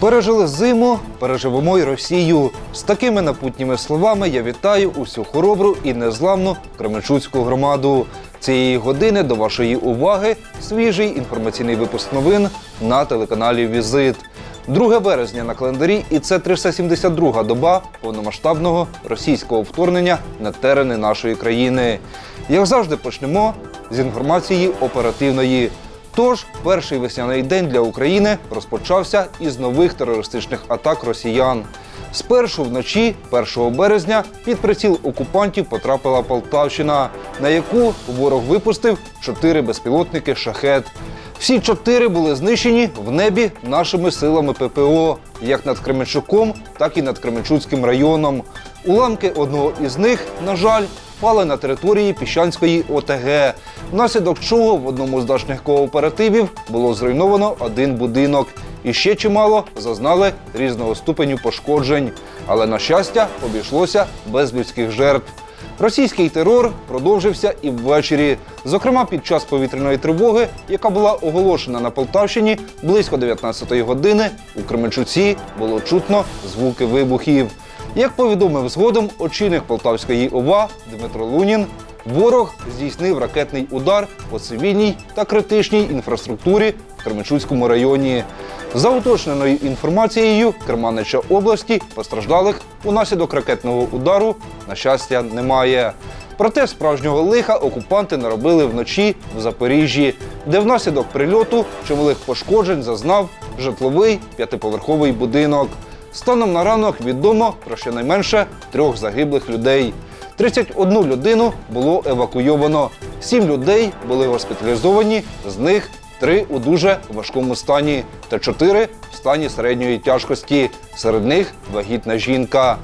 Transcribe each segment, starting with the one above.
Пережили зиму, переживемо й Росію. З такими напутніми словами я вітаю усю хоробру і незламну Кременчуцьку громаду. Цієї години до вашої уваги свіжий інформаційний випуск новин на телеканалі Візит. 2 березня на календарі, і це 372 доба повномасштабного російського вторгнення на терени нашої країни. Як завжди, почнемо з інформації оперативної. Тож, перший весняний день для України розпочався із нових терористичних атак росіян. Спершу вночі, 1 березня, під приціл окупантів потрапила Полтавщина, на яку ворог випустив чотири безпілотники шахет. Всі чотири були знищені в небі нашими силами ППО, як над Кременчуком, так і над Кременчуцьким районом. Уламки одного із них, на жаль, впали на території Піщанської ОТГ, внаслідок чого в одному з дачних кооперативів було зруйновано один будинок. І ще чимало зазнали різного ступеню пошкоджень. Але, на щастя, обійшлося без людських жертв. Російський терор продовжився і ввечері. Зокрема, під час повітряної тривоги, яка була оголошена на Полтавщині близько 19-ї години, у Кременчуці було чутно звуки вибухів. Як повідомив згодом очільник Полтавської ОВА Дмитро Лунін, ворог здійснив ракетний удар по цивільній та критичній інфраструктурі в Кременчуцькому районі. За уточненою інформацією Керманича області постраждалих унаслідок ракетного удару, на щастя, немає. Проте справжнього лиха окупанти наробили вночі в Запоріжжі, де внаслідок прильоту чималих пошкоджень зазнав житловий п'ятиповерховий будинок. Станом на ранок відомо про щонайменше трьох загиблих людей. 31 людину було евакуйовано. Сім людей були госпіталізовані, з них три у дуже важкому стані та чотири в стані середньої тяжкості. Серед них вагітна жінка.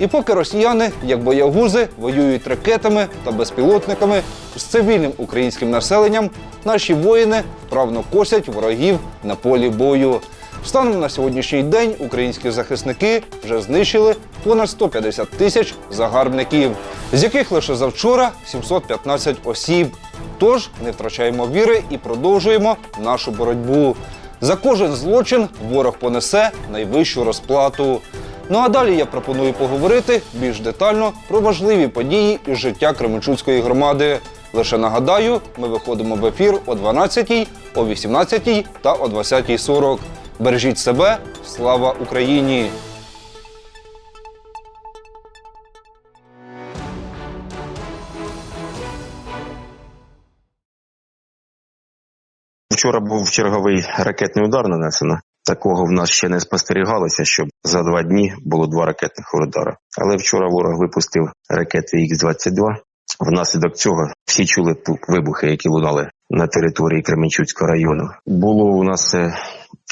І поки росіяни, як боягузи, воюють ракетами та безпілотниками з цивільним українським населенням, наші воїни вправно косять ворогів на полі бою. Станом на сьогоднішній день українські захисники вже знищили понад 150 тисяч загарбників, з яких лише завчора 715 осіб. Тож не втрачаємо віри і продовжуємо нашу боротьбу. За кожен злочин ворог понесе найвищу розплату. Ну а далі я пропоную поговорити більш детально про важливі події із життя Кременчуцької громади. Лише нагадаю, ми виходимо в ефір о 12, о 18 та о 20.40. Бережіть себе, слава Україні! Вчора був черговий ракетний удар нанесено. Такого в нас ще не спостерігалося, щоб за два дні було два ракетних удари. Але вчора ворог випустив ракети Х-22. Внаслідок цього всі чули вибухи, які лунали на території Кременчуцького району. Було у нас е,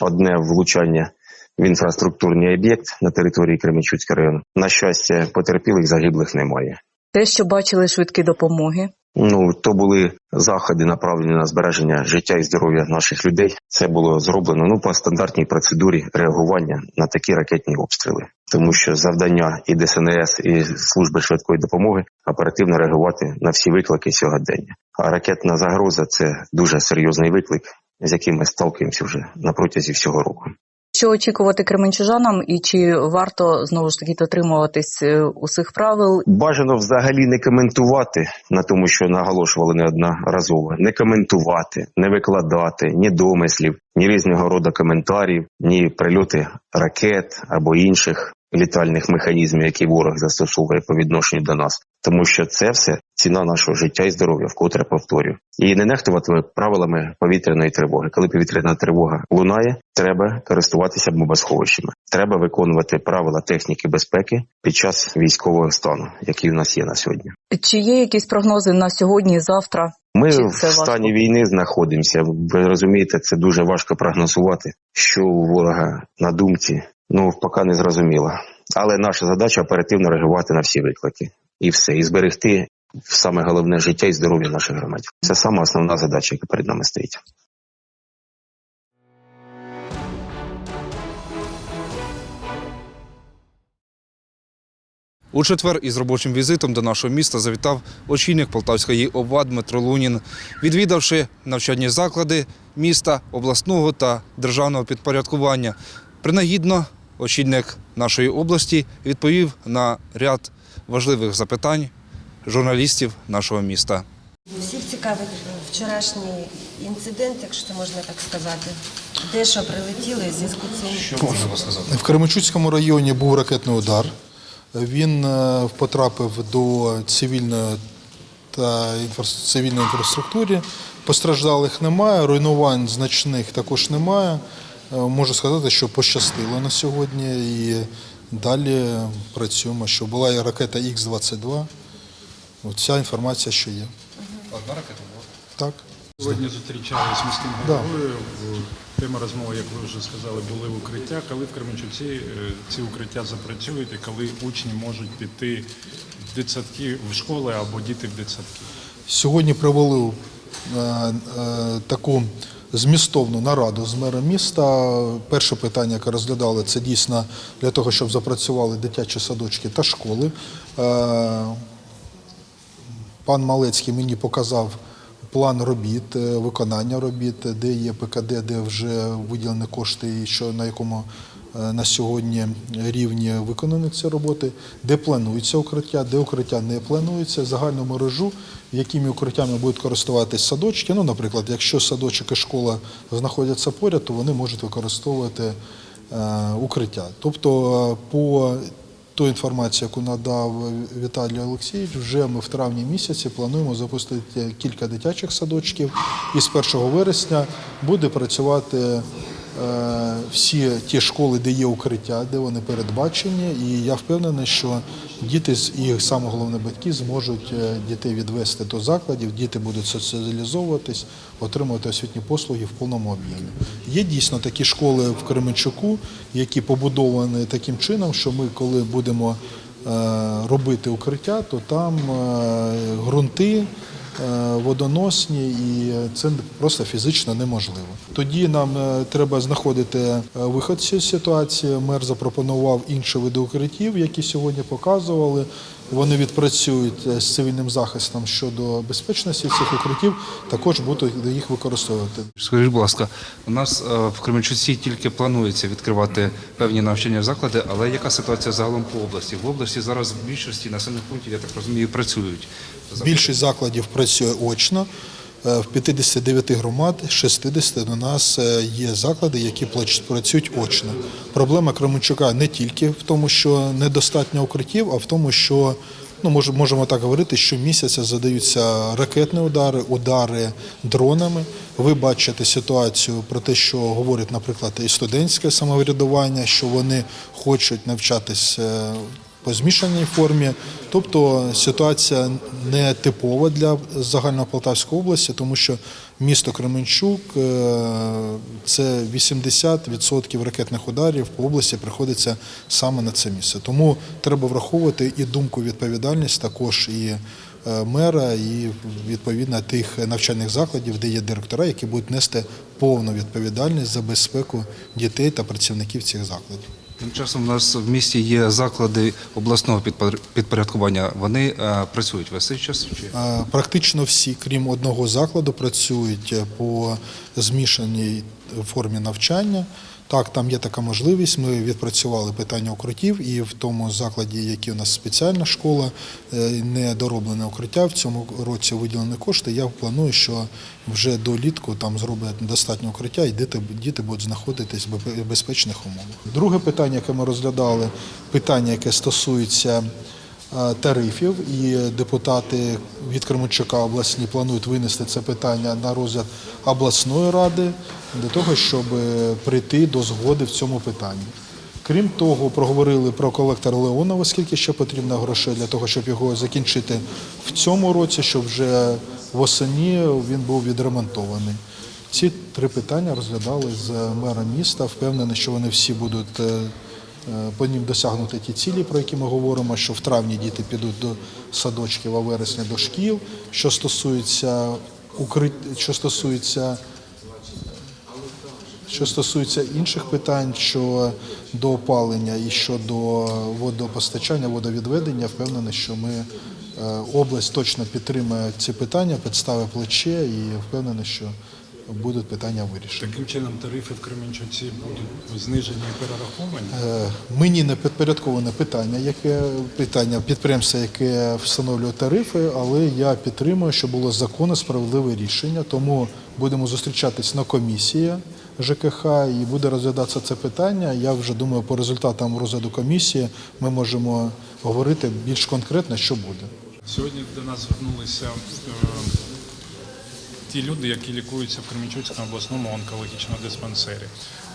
одне влучання в інфраструктурний об'єкт на території Кременчуцького району. На щастя, потерпілих загиблих немає. Те, що бачили швидкі допомоги. Ну, то були заходи, направлені на збереження життя і здоров'я наших людей. Це було зроблено ну по стандартній процедурі реагування на такі ракетні обстріли, тому що завдання і ДСНС, і служби швидкої допомоги оперативно реагувати на всі виклики сьогодення. А ракетна загроза це дуже серйозний виклик, з яким ми сталкуємося вже на протязі всього року. Що очікувати кременчужанам, і чи варто знову ж таки дотримуватись е, усіх правил? Бажано взагалі не коментувати на тому, що наголошували неодноразово, не коментувати, не викладати ні домислів, ні різного роду коментарів, ні прильоти ракет або інших літальних механізмів, які ворог застосовує по відношенню до нас, тому що це все ціна нашого життя і здоров'я, вкотре повторю. І не нехтувати правилами повітряної тривоги. Коли повітряна тривога лунає, треба користуватися бомбосховищами. Треба виконувати правила техніки безпеки під час військового стану, який у нас є на сьогодні. Чи є якісь прогнози на сьогодні, завтра? Ми Чи в це важко? стані війни знаходимося. Ви розумієте, це дуже важко прогнозувати, що у ворога на думці. Ну поки не зрозуміло. Але наша задача оперативно реагувати на всі виклики і все, і зберегти саме головне життя і здоров'я наших громадян. Це саме основна задача, яка перед нами стоїть. У четвер із робочим візитом до нашого міста завітав очільник Полтавської ОВА Дмитро Лунін. Відвідавши навчальні заклади міста, обласного та державного підпорядкування, Принагідно, очільник нашої області відповів на ряд важливих запитань журналістів нашого міста. Всіх цікавить вчорашній інцидент, якщо це можна так сказати. Де що прилетіло і в зв'язку з цим. В Кременчуцькому районі був ракетний удар. Він е, потрапив до цивільної та цивільної інфраструктури. Постраждалих немає, руйнувань значних також немає. Е, Можу сказати, що пощастило на сьогодні і далі працюємо. Що була і ракета Х-22. Ця інформація, що є. Одна ракета була. Так. Сьогодні зустрічалися з міським Да. головою. Тема розмови, як ви вже сказали, були в укриття. Коли в Кременчуці е, ці укриття запрацюють і коли учні можуть піти в дитсадки в школи або діти в дитсадки. Сьогодні провели е, е, таку змістовну нараду з мером міста. Перше питання, яке розглядали, це дійсно для того, щоб запрацювали дитячі садочки та школи. Е, Пан Малецький мені показав план робіт, е, виконання робіт, де є ПКД, де вже виділені кошти, і що на якому на сьогодні рівні виконані ці роботи, де планується укриття, де укриття не планується, загальну мережу, якими укриттями будуть користуватись садочки. Ну, наприклад, якщо садочок і школа знаходяться поряд, то вони можуть використовувати е, укриття. Тобто е, по ту інформацію, яку надав Віталій Олексійович, вже ми в травні місяці плануємо запустити кілька дитячих садочків. І з 1 вересня буде працювати е, всі ті школи, де є укриття, де вони передбачені. І я впевнений, що діти і саме головне батьки зможуть е, дітей відвести до закладів, діти будуть соціалізовуватись, отримувати освітні послуги в повному об'ємі. Є дійсно такі школи в Кременчуку, які побудовані таким чином, що ми, коли будемо е, робити укриття, то там е, ґрунти е, водоносні, і це просто фізично неможливо. Тоді нам е, треба знаходити е, виход з цієї ситуації. Мер запропонував інші види укриттів, які сьогодні показували. Вони відпрацюють е, з цивільним захистом щодо безпечності цих укриттів, також будуть їх використовувати. Скажіть, будь ласка, у нас е, в Кременчуці тільки планується відкривати певні навчання заклади, але яка ситуація загалом по області? В області зараз в більшості населених пунктів, я так розумію, працюють. Більшість закладів працює очно. Е, В 59 громад, 60 у нас е, є заклади, які працюють очно. Проблема Кременчука не тільки в тому, що недостатньо укриттів, а в тому, що ну мож- можемо так говорити, що місяця задаються ракетні удари, удари дронами. Ви бачите ситуацію про те, що говорить, наприклад, і студентське самоврядування, що вони хочуть навчатись е, по змішаній формі. Тобто ситуація не типова для загальнополтавської області, тому що місто Кременчук е, це 80% ракетних ударів по області приходиться саме на це місце. Тому треба враховувати і думку відповідальність також і е, мера, і відповідно тих навчальних закладів, де є директора, які будуть нести повну відповідальність за безпеку дітей та працівників цих закладів. Тим часом у нас в місті є заклади обласного підпор- підпорядкування. Вони е, працюють весь цей час чи Е, Практично всі, крім одного закладу, працюють е, по змішаній формі навчання. Так, там є така можливість. Ми відпрацювали питання укриттів, і в тому закладі, який у нас спеціальна школа, е, не дороблене укриття. В цьому році виділені кошти. Я планую, що вже до літку там зроблять достатньо укриття, і діти, діти будуть знаходитись в безпечних умовах. Друге питання, яке ми розглядали, питання, яке стосується тарифів, і депутати від Кременчука обласні планують винести це питання на розгляд обласної ради для того, щоб е, прийти до згоди в цьому питанні. Крім того, проговорили про колектор Леонова, скільки ще потрібно грошей для того, щоб його закінчити в цьому році, щоб вже восені він був відремонтований. Ці три питання розглядали з мером міста. Впевнений, що вони всі будуть е, е, по ним досягнути ті цілі, про які ми говоримо, що в травні діти підуть до садочків, а в вересні до шкіл. Що стосується укрит... що стосується що стосується інших питань, що до опалення і щодо водопостачання, водовідведення, впевнений, що ми е, область точно підтримує ці питання, підставить плече і впевнений, що будуть питання вирішені. Таким чином тарифи в Кременчуці будуть знижені і перераховані. Е, Мені не підпорядковане питання, яке питання підприємства, яке встановлює тарифи, але я підтримую, що було законне справедливе рішення. Тому будемо зустрічатись на комісії ЖКХ і буде розглядатися це питання. Я вже думаю, по результатам розгляду комісії ми можемо говорити більш конкретно, що буде. Сьогодні до нас звернулися е, ті люди, які лікуються в Кременчуцькому обласному онкологічному диспансері.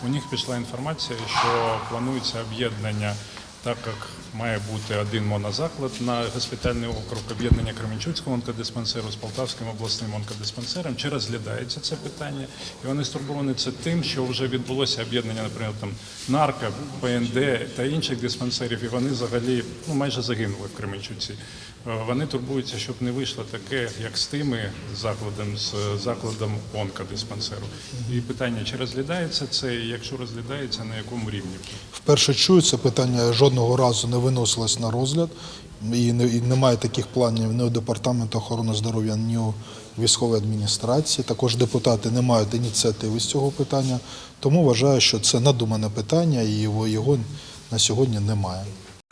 У них пішла інформація, що планується об'єднання, так як має бути один монозаклад на госпітальний округ об'єднання Кременчуцького онкодиспансеру з Полтавським обласним онкодиспансером. Чи розглядається це питання? І вони стурбовані це тим, що вже відбулося об'єднання, наприклад, там нарко, ПНД та інших диспансерів, і вони взагалі ну, майже загинули в Кременчуці. Е, Вони турбуються, щоб не вийшло таке, як з тими закладом, з закладом онкодиспансеру. І питання, чи розглядається це, і якщо розглядається, на якому рівні? Вперше чую, це питання жодного разу не виносилось на розгляд, і немає таких планів ні у департаменту охорони здоров'я, ні у військової адміністрації. Також депутати не мають ініціативи з цього питання. Тому вважаю, що це надумане питання, і його, його на сьогодні немає.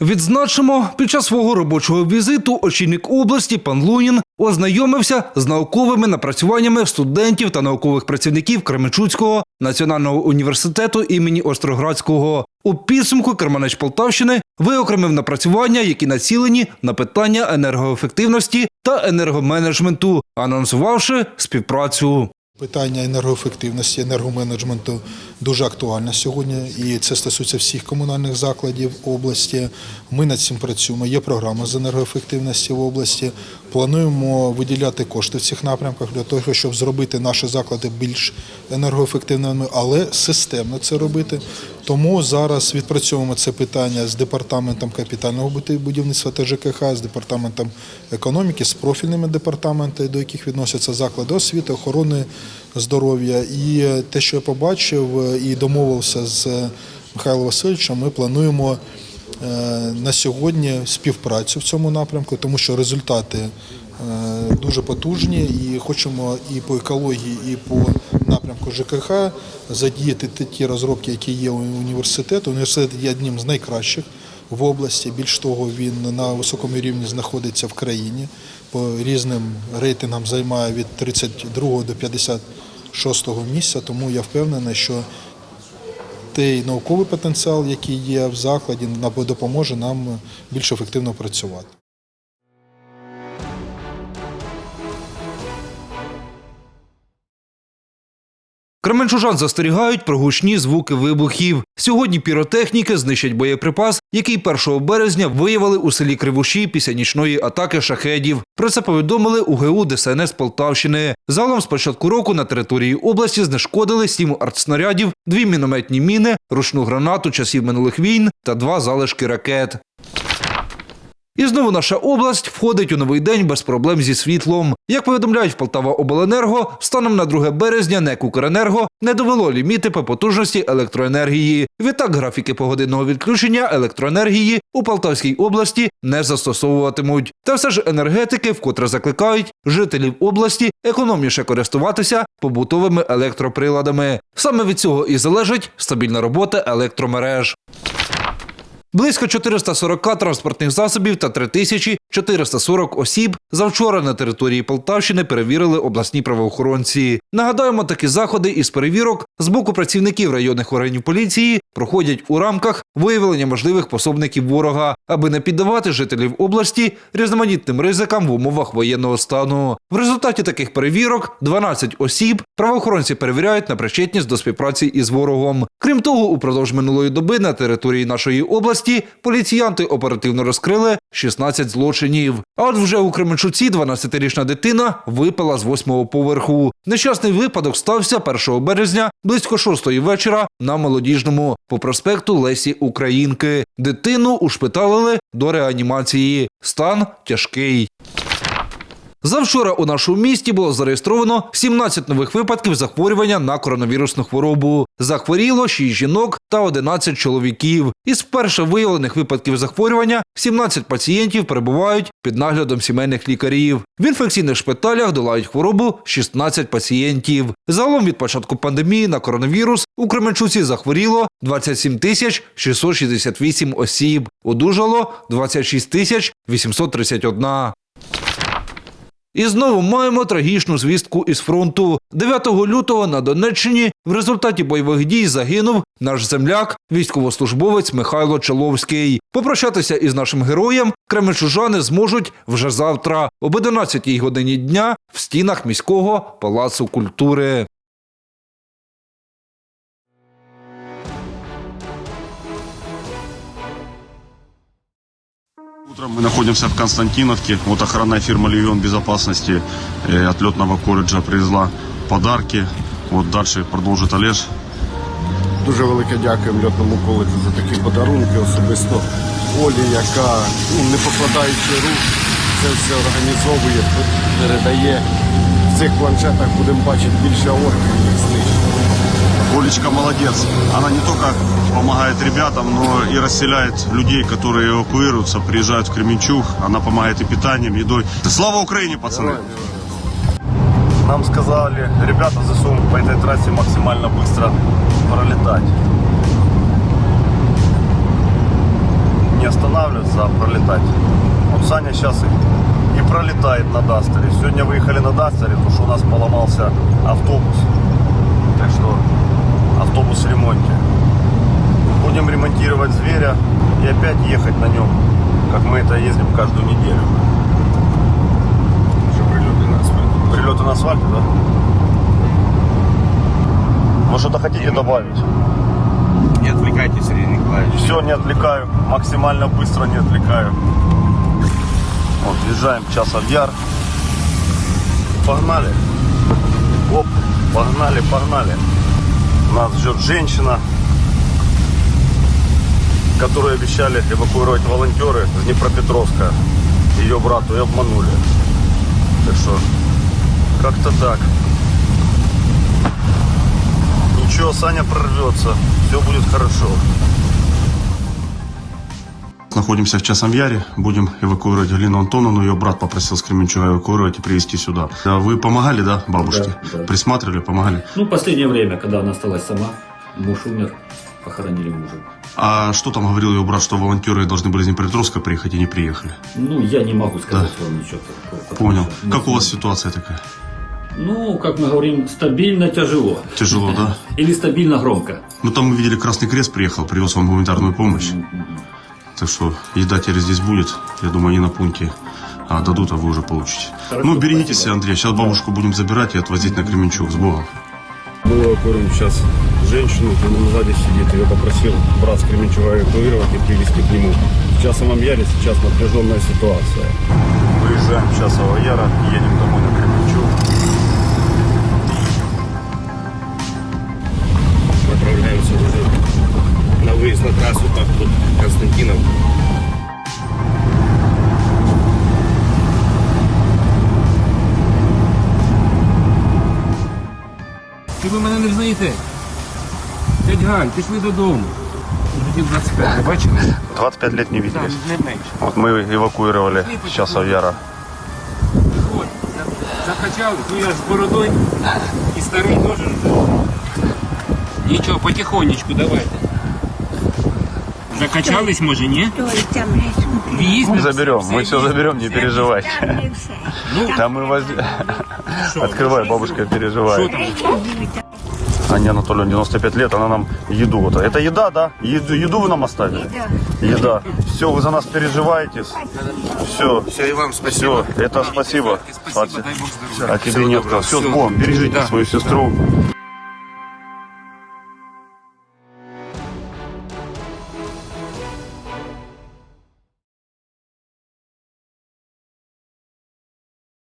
Відзначимо, під час свого робочого візиту очільник області пан Лунін ознайомився з науковими напрацюваннями студентів та наукових працівників Кременчуцького національного університету імені Остроградського. У підсумку Керманеч Полтавщини виокремив напрацювання, які націлені на питання енергоефективності та енергоменеджменту, анонсувавши співпрацю. Питання енергоефективності, енергоменеджменту дуже актуальне сьогодні, і це стосується всіх комунальних закладів області. Ми над цим працюємо. Є програма з енергоефективності в області. Плануємо виділяти кошти в цих напрямках для того, щоб зробити наші заклади більш енергоефективними, але системно це робити. Тому зараз відпрацьовуємо це питання з департаментом капітального будівництва та ЖКХ, з департаментом економіки, з профільними департаментами, до яких відносяться заклади освіти, охорони здоров'я. І те, що я побачив е, і домовився з Михайлом Васильовичем, ми плануємо е, на сьогодні співпрацю в цьому напрямку, тому що результати е, дуже потужні і хочемо і по екології, і по напрямку ЖКХ задіяти ті- розробки, які є у університету. Університет є одним з найкращих в області. Більш того, він на високому рівні знаходиться в країні. По різним рейтингам займає від 32 до 56 місця. Тому я впевнений, що той науковий потенціал, який є в закладі, допоможе нам більш ефективно працювати. Кременчужан застерігають про гучні звуки вибухів. Сьогодні піротехніки знищать боєприпас, який 1 березня виявили у селі Кривуші після нічної атаки шахедів. Про це повідомили у ГУ ДСНС Полтавщини. Загалом з початку року на території області знешкодили сім артснарядів, дві мінометні міни, ручну гранату часів минулих війн та два залишки ракет. І знову наша область входить у новий день без проблем зі світлом. Як повідомляють в Полтава Обленерго, станом на 2 березня НЕК «Укренерго» не довело ліміти по потужності електроенергії. Відтак графіки погодинного відключення електроенергії у Полтавській області не застосовуватимуть. Та все ж енергетики вкотре закликають жителів області економніше користуватися побутовими електроприладами. Саме від цього і залежить стабільна робота електромереж. Близько 440 транспортних засобів та 3440 осіб завчора на території Полтавщини перевірили обласні правоохоронці. Нагадаємо, такі заходи із перевірок з боку працівників районних органів поліції проходять у рамках виявлення можливих пособників ворога, аби не піддавати жителів області різноманітним ризикам в умовах воєнного стану. В результаті таких перевірок 12 осіб правоохоронці перевіряють на причетність до співпраці із ворогом. Крім того, упродовж минулої доби на території нашої області поліціянти оперативно розкрили 16 злочинів. А от вже у Кременчуці 12-річна дитина випала з восьмого поверху. Нещасний випадок стався 1 березня близько 6 вечора на молодіжному по проспекту Лесі Українки. Дитину ушпиталили до реанімації. Стан тяжкий. Завчора у нашому місті було зареєстровано 17 нових випадків захворювання на коронавірусну хворобу. Захворіло 6 жінок та 11 чоловіків. Із перше виявлених випадків захворювання 17 пацієнтів перебувають під наглядом сімейних лікарів. В інфекційних шпиталях долають хворобу 16 пацієнтів. Загалом від початку пандемії на коронавірус у Кременчуці захворіло 27 тисяч 668 осіб. Одужало 26 тисяч 831. І знову маємо трагічну звістку із фронту. 9 лютого на Донеччині в результаті бойових дій загинув наш земляк, військовослужбовець Михайло Чоловський. Попрощатися із нашим героєм кременчужани зможуть вже завтра об 11 годині дня в стінах міського палацу культури. Утром мы находимся в Константиновке. Вот охранная фирма «Легион безопасности» э, от летного колледжа привезла подарки. Вот дальше продолжит Олеж. Дуже велике дякуємо льотному коледжу за такі подарунки, особисто Олі, яка ну, не покладаючи рук, це все організовує, передає. В цих планшетах будемо бачити більше орків, ніж знищено. Олечка молодец. Она не только помогает ребятам, но и расселяет людей, которые эвакуируются, приезжают в Кременчуг. Она помогает и питанием, едой. Слава Украине, пацаны! Нам сказали, ребята ЗСУ по этой трассе максимально быстро пролетать. Не останавливаться, а пролетать. Вот Саня сейчас и, и пролетает на Дастере. Сегодня выехали на Дастере, потому что у нас поломался автобус. Так что автобус в ремонте. Будем ремонтировать зверя и опять ехать на нем, как мы это ездим каждую неделю. Що прильоти на асфальт. Прилеты на асфальте, да? Вы что-то хотите добавить? Не отвлекайтесь, Сергей Николаевич. Все, не отвлекаю. Максимально быстро не отвлекаю. Вот, въезжаем в Часов Яр. Погнали. Оп, погнали, погнали. Нас ждет женщина, которую обещали эвакуировать волонтеры с Днепропетровска. Ее брату и обманули. Так что, как-то так. Ничего, Саня прорвется. Все будет хорошо. Находимся в Часом Яре. Будем эвакуировать Галину Антоновну. Ее брат попросил с Кременчуга эвакуировать и привезти сюда. Вы помогали, да, бабушке? Да, да. Присматривали, помогали? Ну, последнее время, когда она осталась сама, муж умер, похоронили мужа. А что там говорил ее брат, что волонтеры должны были из Днепропетровска приехать и не приехали? Ну, я не могу сказать вам ничего такого. Понял. что Как у вас ситуация такая? Ну, как мы говорим, стабильно тяжело. Тяжело, да? Или стабильно громко. Ну там мы видели, Красный Крест приехал, привез вам гуманитарную помощь. Так что еда теперь здесь будет. Я думаю, они на пункте а, дадут, а вы уже получите. Хорошо, ну, берегитесь, спасибо. Андрей. Сейчас бабушку будем забирать и отвозить на Кременчуг. С Богом. Мы эвакуируем сейчас женщину, она сзади сидит. Ее попросил брат с Кременчуга эвакуировать и привезти к нему. В Часовом Яре сейчас напряженная ситуация. Выезжаем с Часового Яра, едем домой на Кременчуг. Дядь Галь, пішли додому. Вже 25, не бачили? 25 лет не виделись. Не менше. Вот мы эвакуировали с Часов Яра. От, за- закачали, ну я ж з бородою і старий теж. Нічого, потихонечку, давайте. Закачались, може, ні? В'їзд. Заберем, мы все заберем, не переживайте. Там мы воз... Открывай, бабушка переживает. Анне Анатольевне 95 лет, она нам еду. Вот, это еда, да? Еду, еду вы нам оставили? Еда. Все, вы за нас переживаете. Все. Все, и вам спасибо. Все, это спасибо. Спасибо, дай Бог здоров'я. А тебе нет. Все, с Богом. Бережите Да. свою сестру.